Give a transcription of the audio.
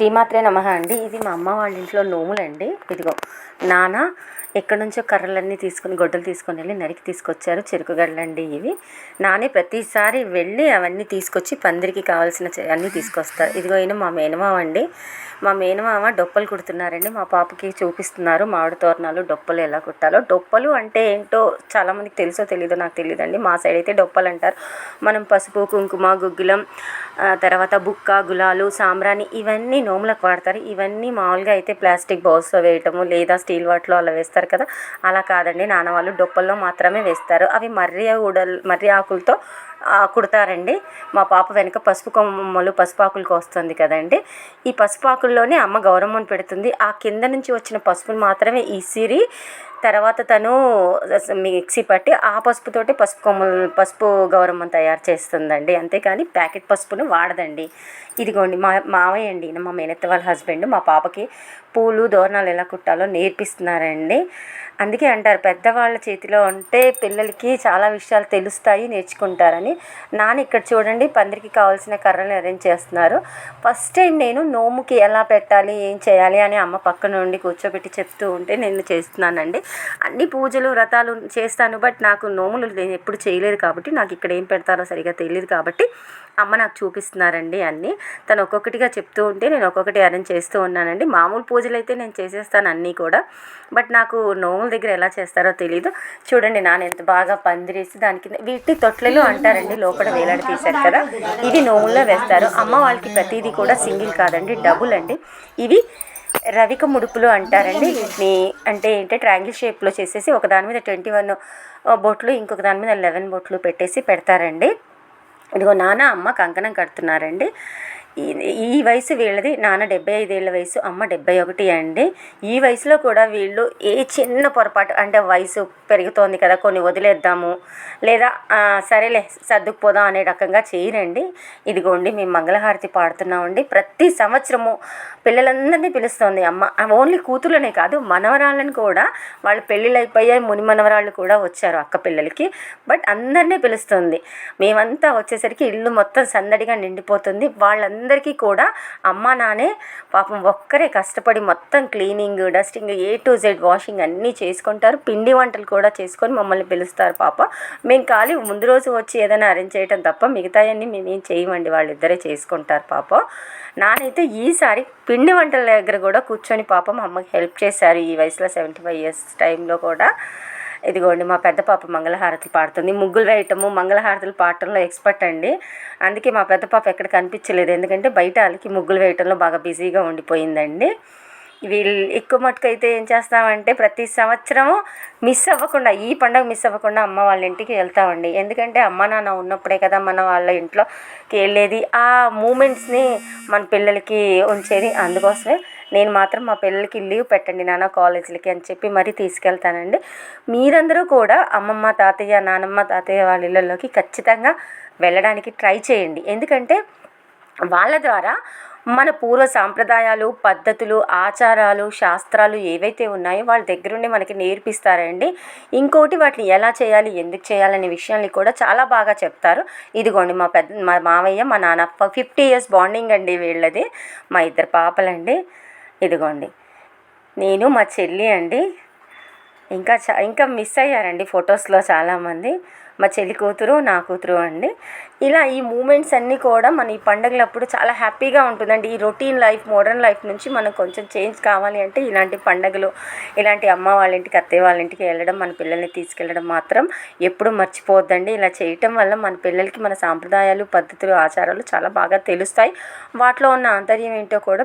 శ్రీమాత్రే నమ అండి. ఇది మా అమ్మ వాళ్ళ ఇంట్లో నోములండి. ఇదిగో నాన్న ఎక్కడి నుంచో కర్రలన్నీ తీసుకుని గొడ్డలు తీసుకొని వెళ్ళి నరికి తీసుకొచ్చారు చెరుకు గడ్డలండి ఇవి. నానే ప్రతిసారి వెళ్ళి అవన్నీ తీసుకొచ్చి పందిరికి కావాల్సిన అన్నీ తీసుకొస్తారు. ఇదిగో అయిన మా మేనమావ అండి. మా మేనమామ డొప్పలు కుడుతున్నారండి. మా పాపకి చూపిస్తున్నారు మామిడి తోరణాలు డొప్పలు ఎలా కుట్టాలో. డొప్పలు అంటే ఏంటో చాలామందికి తెలుసో తెలీదో నాకు తెలియదండి మా సైడ్ అయితే డొప్పలు అంటారు. మనం పసుపు కుంకుమ గుగ్గులం తర్వాత బుక్క గులాలు సాంబ్రాణి ఇవన్నీ నోములకు వాడతారు. ఇవన్నీ మామూలుగా అయితే ప్లాస్టిక్ బౌల్స్లో వేయటము లేదా స్టీల్ వాటిలో అలా వేస్తారు కదా. అలా కాదండి. నాన్న వాళ్ళు డొప్పల్లో మాత్రమే వేస్తారు. అవి మర్రి ఉడల్ మర్రి ఆకులతో కుడతారండి. మా పాప వెనుక పసుపు కొమ్మలు పసుపు ఆకులకు వస్తుంది కదండి. ఈ పసుపు ఆకుల్లోనే అమ్మ గౌరమ్మను పెడుతుంది. ఆ కింద నుంచి వచ్చిన పసుపును మాత్రమే ఇసిరి తర్వాత తను మిక్సీ పట్టి ఆ పసుపుతోటి పసుపు కొమ్మలు పసుపు గౌరమ్మను తయారు చేస్తుందండి. అంతేకాని ప్యాకెట్ పసుపును వాడదండి. ఇదిగోండి మా మావయ్య అండి మా మేనత్త వాళ్ళ హస్బెండ్ మా పాపకి పూలు దోరణాలు ఎలా కుట్టాలో నేర్పిస్తున్నారండి. అందుకే అంటారు పెద్దవాళ్ళ చేతిలో ఉంటే పిల్లలకి చాలా విషయాలు తెలుస్తాయి నేర్చుకుంటారని. నాన్న ఇక్కడ చూడండి పందిరికి కావాల్సిన కర్రలు అరేంజ్ చేస్తున్నారు. ఫస్ట్ టైం నేను నోముకి ఎలా పెట్టాలి ఏం చేయాలి అని అమ్మ పక్క నుండి కూర్చోబెట్టి చెప్తూ ఉంటే నేను చేస్తున్నానండి. అన్ని పూజలు వ్రతాలు చేస్తాను బట్ నాకు నోములు నేను ఎప్పుడు చేయలేదు కాబట్టి నాకు ఇక్కడ ఏం పెడతారో సరిగా తెలియదు కాబట్టి అమ్మ నాకు చూపిస్తున్నారండి అన్నీ. తను ఒక్కొక్కటిగా చెప్తూ ఉంటే నేను ఒక్కొక్కటి అరేంజ్ చేస్తూ ఉన్నానండి. మామూలు పూజలు అయితే నేను చేసేస్తాను అన్నీ కూడా. బట్ నాకు నోములు దగ్గర ఎలా చేస్తారో తెలియదు చూడండి నాన్న ఎంత బాగా పందిరేసి దాని కింద వీటిని తొట్లలు అంటారండి లోపల వేలాడి తీశారు కదా. ఇది నోముల్లో వేస్తారు. అమ్మ వాళ్ళకి ప్రతిదీ కూడా సింగిల్ కాదండి డబుల్ అండి. ఇవి రవిక ముడుపులు అంటారండి. వీటిని అంటే ఏంటంటే ట్రాంగిల్ షేప్లో చేసేసి ఒక దాని మీద ట్వంటీ వన్ బొట్లు ఇంకొక దాని మీద లెవెన్ బొట్లు పెట్టేసి పెడతారండి. ఇదిగో నాన్న అమ్మ కంకణం కడుతున్నారండి. ఈ- ఈ వయసు వీళ్ళది నాన్న డెబ్బై ఐదేళ్ళ వయసు అమ్మ డెబ్బై ఒకటి అండి. ఈ వయసులో కూడా వీళ్ళు ఏ చిన్న పొరపాటు అంటే వయసు పెరుగుతోంది కదా కొన్ని వదిలేద్దాము లేదా సరేలే సర్దుకుపోదాం అనే రకంగా చేయరండి. ఇదిగోండి మేము మంగళహారతి పాడుతున్నామండి. ప్రతి సంవత్సరము పిల్లలందరినీ పిలుస్తోంది అమ్మ ఓన్లీ కూతుర్లనే కాదు మనవరాళ్ళని కూడా వాళ్ళు పెళ్ళిళ్ళు అయిపోయాయి ముని మనవరాళ్ళు కూడా వచ్చారు అక్క పిల్లలకి బట్ అందరినీ పిలుస్తుంది. మేమంతా వచ్చేసరికి ఇల్లు మొత్తం సందడిగా నిండిపోతుంది వాళ్ళందరూ అందరికీ కూడా అమ్మ నానే పాపం ఒక్కరే కష్టపడి మొత్తం cleaning dusting A to Z washing అన్నీ చేసుకుంటారు. పిండి వంటలు కూడా చేసుకొని మమ్మల్ని పిలుస్తారు పాప. మేము ఖాళీ ముందు రోజు వచ్చి ఏదైనా అరేంజ్ చేయడం తప్ప మిగతాయన్నీ మేమేం చేయమండి వాళ్ళిద్దరే చేసుకుంటారు పాప. నానైతే ఈసారి పిండి వంటల దగ్గర కూడా కూర్చొని పాపం అమ్మకి హెల్ప్ చేశారు ఈ వయసులో సెవెంటీ ఫైవ్ ఇయర్స్ టైంలో కూడా. ఇదిగోండి మా పెద్ద పాప మంగళహారతి పాడుతుంది. ముగ్గులు వేయటము మంగళహారతులు పాడటంలో ఎక్స్పర్ట్ అండి. అందుకే మా పెద్ద పాప ఎక్కడ కనిపించలేదు. ఎందుకంటే బయట వాళ్ళకి ముగ్గులు వేయటంలో బాగా బిజీగా ఉండిపోయిందండి. వీళ్ళు ఎక్కువ మటుకు అయితే ఏం చేస్తామంటే ప్రతి సంవత్సరము మిస్ అవ్వకుండా ఈ పండగ మిస్ అవ్వకుండా అమ్మ వాళ్ళ ఇంటికి వెళ్తామండి. ఎందుకంటే అమ్మ నాన్న ఉన్నప్పుడే కదా మన వాళ్ళ ఇంట్లోకి వెళ్ళేది. ఆ మూమెంట్స్ని మన పిల్లలకి ఉంచేది. అందుకోసమే నేను మాత్రం మా పిల్లలకి లీవ్ పెట్టండి నాన్న కాలేజీలకి అని చెప్పి మరీ తీసుకెళ్తానండి. మీరందరూ కూడా అమ్మమ్మ తాతయ్య నానమ్మ తాతయ్య వాళ్ళ ఇళ్ళల్లోకి ఖచ్చితంగా వెళ్ళడానికి ట్రై చేయండి. ఎందుకంటే వాళ్ళ ద్వారా మన పూర్వ సాంప్రదాయాలు పద్ధతులు ఆచారాలు శాస్త్రాలు ఏవైతే ఉన్నాయో వాళ్ళ దగ్గరుండి మనకి నేర్పిస్తారండి. ఇంకోటి వాటిని ఎలా చేయాలి ఎందుకు చేయాలనే విషయాన్ని కూడా చాలా బాగా చెప్తారు. ఇదిగోండి మా పెద్ద మా మావయ్య మా నాన్న ఫిఫ్టీ ఇయర్స్ బాండింగ్ అండి వీళ్ళది. మా ఇద్దరు పాపలండి. ఇదిగోండి. నేను మా చెల్లి అండి ఇంకా చా ఇంకా మిస్ అయ్యారండి ఫొటోస్లో చాలామంది. మా చెల్లి కూతురు నా కూతురు అండి. ఇలా ఈ మూమెంట్స్ అన్నీ కూడా మన ఈ పండగలప్పుడు చాలా హ్యాపీగా ఉంటుందండి. ఈ రొటీన్ లైఫ్ మోడర్న్ లైఫ్ నుంచి మనకు కొంచెం చేంజ్ కావాలి అంటే ఇలాంటి పండగలు ఇలాంటి అమ్మ వాళ్ళ ఇంటికి అత్తయ్య వాళ్ళ ఇంటికి వెళ్ళడం మన పిల్లల్ని తీసుకెళ్ళడం మాత్రం ఎప్పుడు మర్చిపోవద్దండి. ఇలా చేయటం వల్ల మన పిల్లలకి మన సాంప్రదాయాలు పద్ధతులు ఆచారాలు చాలా బాగా తెలుస్తాయి. వాటిలో ఉన్న ఆంతర్యం ఏంటో కూడా